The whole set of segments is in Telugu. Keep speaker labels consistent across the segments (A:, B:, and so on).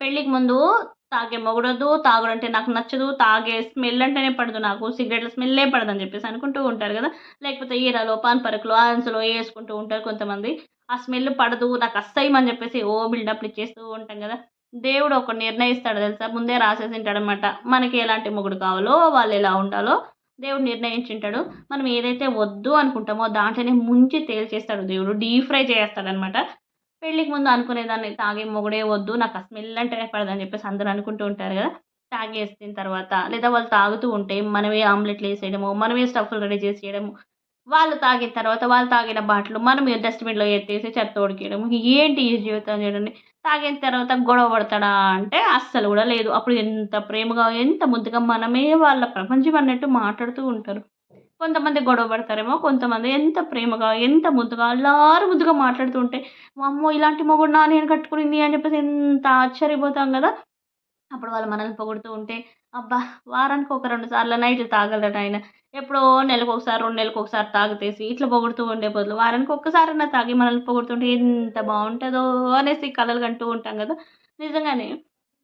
A: పెళ్ళికి ముందు తాగే మొగుడొద్దు తాగుడు అంటే నాకు నచ్చదు తాగే స్మెల్ అంటేనే పడదు నాకు సిగరెట్ల స్మెల్లే పడదు అని చెప్పేసి అనుకుంటూ ఉంటారు కదా. లేకపోతే ఈరలో పాన్ పరకులు ఆన్సులో వేసుకుంటూ ఉంటారు కొంతమంది. ఆ స్మెల్ పడదు నాకు అస్సహ్యం అని చెప్పేసి ఓ బిల్డప్లు ఇచ్చేస్తూ ఉంటాం కదా. దేవుడు ఒక నిర్ణయిస్తాడు తెలుసా? ముందే రాసేసి ఉంటాడనమాట మనకి ఎలాంటి మొగుడు కావాలో వాళ్ళు ఎలా ఉండాలో దేవుడు నిర్ణయించింటాడు. మనం ఏదైతే వద్దు అనుకుంటామో దాంట్లోనే ముంచి తేల్చేస్తాడు దేవుడు. డీప్ ఫ్రై చేస్తాడనమాట. పెళ్ళికి ముందు అనుకునేదాన్ని తాగే మొగుడే వద్దు నాకు ఆ స్మెల్ అంటేనే పడదని చెప్పేసి అందరూ అనుకుంటూ ఉంటారు కదా. తాగేసిన తర్వాత లేదా వాళ్ళు తాగుతూ ఉంటే మనమే ఆమ్లెట్లు వేసేయడము మనమే స్టఫ్లు రెడీ చేసేయడము వాళ్ళు తాగిన తర్వాత వాళ్ళు తాగిన బాటలు మనం డస్ట్బిన్లో ఎత్తేసి చెత్త ఉడికేయడం ఏంటి ఈ జీవితం చూడండి. తాగిన తర్వాత గొడవ పడతాడా అంటే అస్సలు కూడా లేదు. అప్పుడు ఎంత ప్రేమగా ఎంత ముద్దుగా మనమే వాళ్ళ ప్రపంచం అన్నట్టు మాట్లాడుతూ ఉంటారు. కొంతమంది గొడవ పడతారేమో కొంతమంది ఎంత ప్రేమగా ఎంత ముద్దుగా అల్లారు ముద్దుగా మాట్లాడుతూ ఉంటే అమ్మో ఇలాంటి మొగుడు నా నేను కట్టుకునింది అని చెప్పేసి ఎంత ఆశ్చర్యపోతాం కదా. అప్పుడు వాళ్ళు మనల్ని పొగుడుతూ ఉంటే అబ్బా వారానికి ఒక రెండు సార్లు నైట్లు తాగలట ఆయన ఎప్పుడో నెలకు ఒకసారి రెండు నెలలకు ఒకసారి తాగితేసి ఇట్లా పొగుడుతూ ఉండే బదులు వారానికి ఒక్కసారైనా తాగి మనల్ని పొగుడుతుంటే ఎంత బాగుంటుందో అనేసి కలలు కంటూ ఉంటాం కదా. నిజంగానే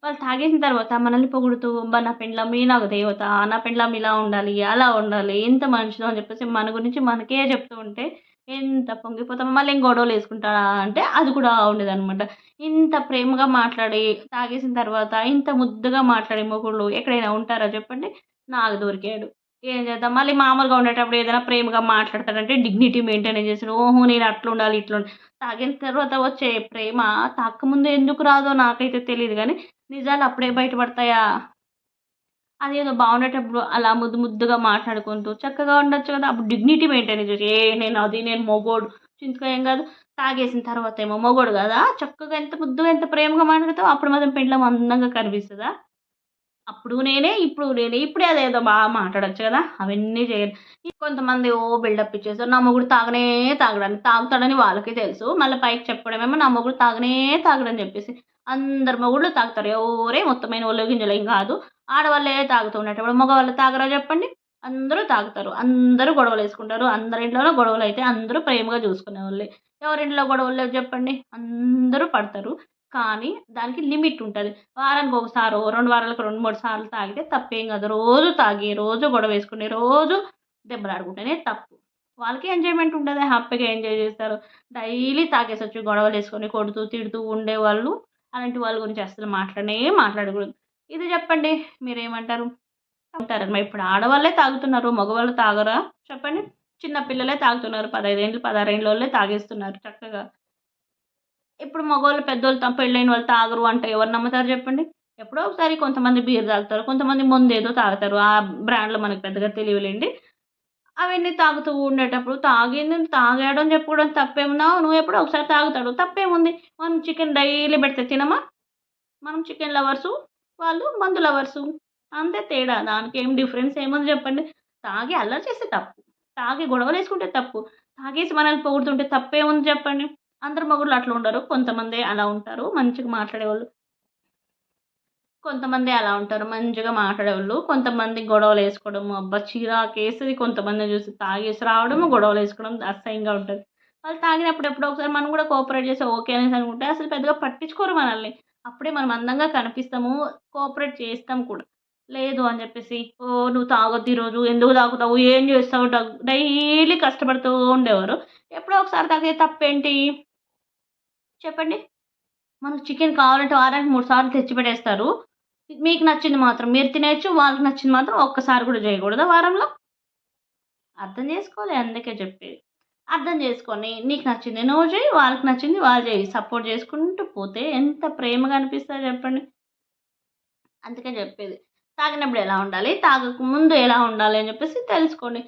A: వాళ్ళు తాగేసిన తర్వాత మనల్ని పొగుడుతూ అబ్బా నా పెండ్లాం నాకు దేవత నా పెండ్లాం ఇలా ఉండాలి అలా ఉండాలి ఎంత మంచిదో అని చెప్పేసి మన గురించి మనకే చెప్తూ ఉంటే ఎంత పొంగిపోతాం మళ్ళీ ఏం గొడవలు వేసుకుంటాడా అంటే అది కూడా ఉండేదన్నమాట. ఇంత ప్రేమగా మాట్లాడి తాగేసిన తర్వాత ఇంత ముద్దుగా మాట్లాడే మొగుళ్ళు ఎక్కడైనా ఉంటారా చెప్పండి? నాకు దొరికాడు. ఏం చేద్దాం? మళ్ళీ మామూలుగా ఉండేటప్పుడు ఏదైనా ప్రేమగా మాట్లాడతాడంటే డిగ్నిటీ మెయింటైన్ చేసి ఓహో నేను అట్లా ఉండాలి ఇట్లా ఉండాలి. తాగిన తర్వాత వచ్చే ప్రేమ తాకముందు ఎందుకు రాదో నాకైతే తెలియదు కానీ నిజాలు అప్పుడే బయటపడతాయా? అదేదో బాగుండేటప్పుడు అలా ముద్దు ముద్దుగా మాట్లాడుకుంటూ చక్కగా ఉండొచ్చు కదా. అప్పుడు డిగ్నిటీ మెయింటైన్ చేసి ఏ నేను అది నేను మొగోడు. చింతగా ఏం కాదు తాగేసిన తర్వాత ఏమో మొగోడు కదా. చక్కగా ఎంత ముద్దుగా ఎంత ప్రేమగా మాట్లాడతావు అప్పుడు మాత్రం పెండ్లం అందంగా కనిపిస్తుందా? అప్పుడు నేనే ఇప్పుడు నేనే ఇప్పుడే అదేదో బాగా మాట్లాడచ్చు కదా. అవన్నీ చేయరు కొంతమంది ఓ బిల్డప్ ఇచ్చేస్తారు నా మొగుడు తాగనే తాగడానికి తాగుతాడని వాళ్ళకి తెలుసు. మళ్ళీ పైకి చెప్పడమేమో నా మొగుడు తాగనే తాగడని చెప్పేసి అందరు మొగుళ్ళు తాగుతారు. ఎవరే మొత్తమైన ఒళ్ళు గింజలు ఏం కాదు. ఆడవాళ్ళే తాగుతూ ఉండేటప్పుడు మగవాళ్ళు తాగరా చెప్పండి? అందరూ తాగుతారు. అందరూ గొడవలు వేసుకుంటారు. అందరి ఇంట్లోనూ గొడవలు అయితే అందరూ ప్రేమగా చూసుకునే వాళ్ళే. ఎవరింట్లో గొడవలు లేవు చెప్పండి? అందరూ పడతారు. కానీ దానికి లిమిట్ ఉంటుంది. వారానికి ఒకసారి రెండు వారాలకు రెండు మూడు సార్లు తాగితే తప్పేం కాదు. రోజు తాగి రోజు గొడవ వేసుకుని రోజు దెబ్బలాడుకుంటేనే తప్పు. వాళ్ళకి ఎంజాయ్మెంట్ ఉంటుంది. హ్యాపీగా ఎంజాయ్ చేస్తారు. డైలీ తాగేసి వచ్చి గొడవలు వేసుకొని కొడుతూ తిడుతూ ఉండేవాళ్ళు అలాంటి వాళ్ళ గురించి అసలు మాట్లాడనే మాట్లాడకూడదు. ఇది చెప్పండి మీరేమంటారు? అంటారమ్మా ఇప్పుడు ఆడవాళ్ళే తాగుతున్నారు మగవాళ్ళు తాగరా? చెప్పండి. చిన్న పిల్లలే తాగుతున్నారు పదహైదేళ్ళు పదహారేళ్ళ వాళ్ళే తాగేస్తున్నారు చక్కగా. ఇప్పుడు మగవాళ్ళు పెద్దోళ్ళు తప్ప పెళ్ళైన వాళ్ళు తాగరు అంటే ఎవరు నమ్ముతారు చెప్పండి? ఎప్పుడో ఒకసారి కొంతమంది బీర్ తాగుతారు కొంతమంది ముందు ఏదో తాగుతారు. ఆ బ్రాండ్లో మనకు పెద్దగా తెలియలేండి. అవన్నీ తాగుతూ ఉండేటప్పుడు తాగింది తాగాడు అని చెప్పుకోవడం తప్పేమున్నా నువ్వు ఎప్పుడో ఒకసారి తాగుతాడు. తప్పేముంది? మనం చికెన్ డైలీ పెడితే తినమా? మనం చికెన్ లవర్సు? వాళ్ళు మందు లవర్సు? అంతే తేడా. దానికి ఏం డిఫరెన్స్? ఏముంది చెప్పండి? తాగి అల్లరి చేస్తే తప్పు. తాగి గొడవలు వేసుకుంటే తప్పు. తాగేసి మనల్ని పొగుడుతుంటే తప్పేముంది చెప్పండి? అందరు మగుళ్ళు అట్లా ఉండరు. కొంతమంది అలా ఉంటారు. మంచిగా మాట్లాడేవాళ్ళు కొంతమంది అలా ఉంటారు. మంచిగా మాట్లాడేవాళ్ళు. కొంతమంది గొడవలు వేసుకోవడము. అబ్బా! చిరాకేస్తుంది కొంతమంది చూసి తాగేసి రావడము గొడవలు వేసుకోవడం అసహ్యంగా ఉంటుంది. వాళ్ళు తాగినప్పుడు ఎప్పుడో ఒకసారి మనం కూడా కోఆపరేట్ చేసి ఓకే అనేసి అనుకుంటే అసలు పెద్దగా పట్టించుకోరు మనల్ని. అప్పుడే మనం అందంగా కనిపిస్తాము కోఆపరేట్ చేస్తాం కూడా. లేదు అని చెప్పేసి ఓ నువ్వు తాగొద్దు ఈరోజు. ఎందుకు తాగుతావు? ఏం చేస్తావు? డైలీ కష్టపడుతూ ఉండేవారు. ఎప్పుడో ఒకసారి తాగే తప్పేంటి? చెప్పండి. మనకు చికెన్ కావాలంటే వారానికి మూడు సార్లు తెచ్చి పెట్టేస్తారు. మీకు నచ్చింది మాత్రం మీరు తినేయచ్చు వాళ్ళకి నచ్చింది మాత్రం ఒక్కసారి కూడా చేయకూడదు వారంలో. అర్థం చేసుకోవాలి అందుకే చెప్పేది. అర్థం చేసుకొని నీకు నచ్చింది నువ్వు చేయి వాళ్ళకి నచ్చింది వాళ్ళు చేయి. సపోర్ట్ చేసుకుంటూ పోతే ఎంత ప్రేమగా అనిపిస్తుంది చెప్పండి. అందుకే చెప్పేది. తాగినప్పుడు ఎలా ఉండాలి తాగక ముందు ఎలా ఉండాలి అని చెప్పేసి తెలుసుకోండి.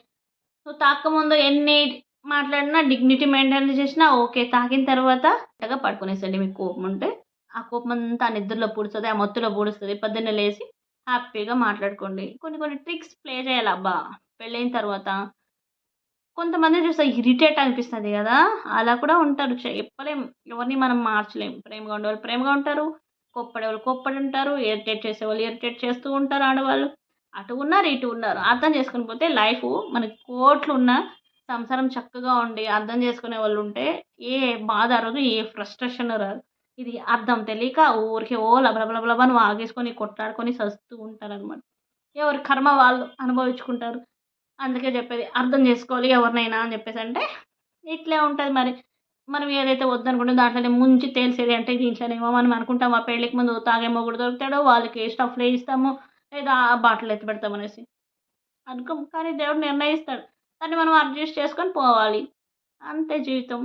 A: నువ్వు తాగకముందు ఎన్ని మాట్లాడినా డిగ్నిటీ మెయింటైన్ చేసినా ఓకే తాగిన తర్వాత కరెక్ట్గా పడుకునేసండి మీకు కోపం ఉంటే. ఆ కోపం అంతా నిద్రలో పూడుస్తుంది ఆ మత్తులో పూడుస్తుంది. పొద్దున్న లేచి హ్యాపీగా మాట్లాడుకోండి. కొన్ని కొన్ని ట్రిక్స్ ప్లే చేయాలి అబ్బా. పెళ్ళైన తర్వాత కొంతమంది చూస్తే ఇరిటేట్ అనిపిస్తుంది కదా. అలా కూడా ఉంటారు. చెప్పలేం. ఎవరిని మనం మార్చలేం. ప్రేమగా ఉండేవాళ్ళు ప్రేమగా ఉంటారు. కొప్పడేవాళ్ళు కొప్పడి ఉంటారు. ఇరిటేట్ చేసేవాళ్ళు ఇరిటేట్ చేస్తూ ఉంటారు ఆడవాళ్ళు. అటు ఉన్నారు ఇటు ఉన్నారు. అర్థం చేసుకుని పోతే లైఫ్ మనకి కోట్లు ఉన్న సంసారం చక్కగా ఉండి అర్థం చేసుకునే వాళ్ళు ఉంటే ఏ బాధ రాదు ఏ ఫ్రస్ట్రేషన్ రాదు. ఇది అర్థం తెలియక ఊరికే ఓ లబలబలబలని వాగేసుకొని కొట్లాడుకొని సస్తూ ఉంటారనమాట ఎవరి కర్మ వాళ్ళు అనుభవించుకుంటారు. అందుకే చెప్పేది అర్థం చేసుకోవాలి ఎవరినైనా అని చెప్పేసి అంటే ఇట్లే ఉంటుంది మరి. మనం ఏదైతే వద్దనుకుంటే దాంట్లోనే ముంచి తేల్చేది అంటే దీంట్లోనేమో మనం అనుకుంటాం ఆ పెళ్ళికి ముందు తాగే మొగుడు దొరుకుతాడో వాళ్ళకి స్టఫ్లే ఇస్తాము లేదా బాటిల్ ఎత్తి పెడతాం అనేసి అనుకోం కానీ దేవుడు నిర్ణయిస్తాడు. దాన్ని మనం అడ్జస్ట్ చేసుకొని పోవాలి. అంతే జీవితం.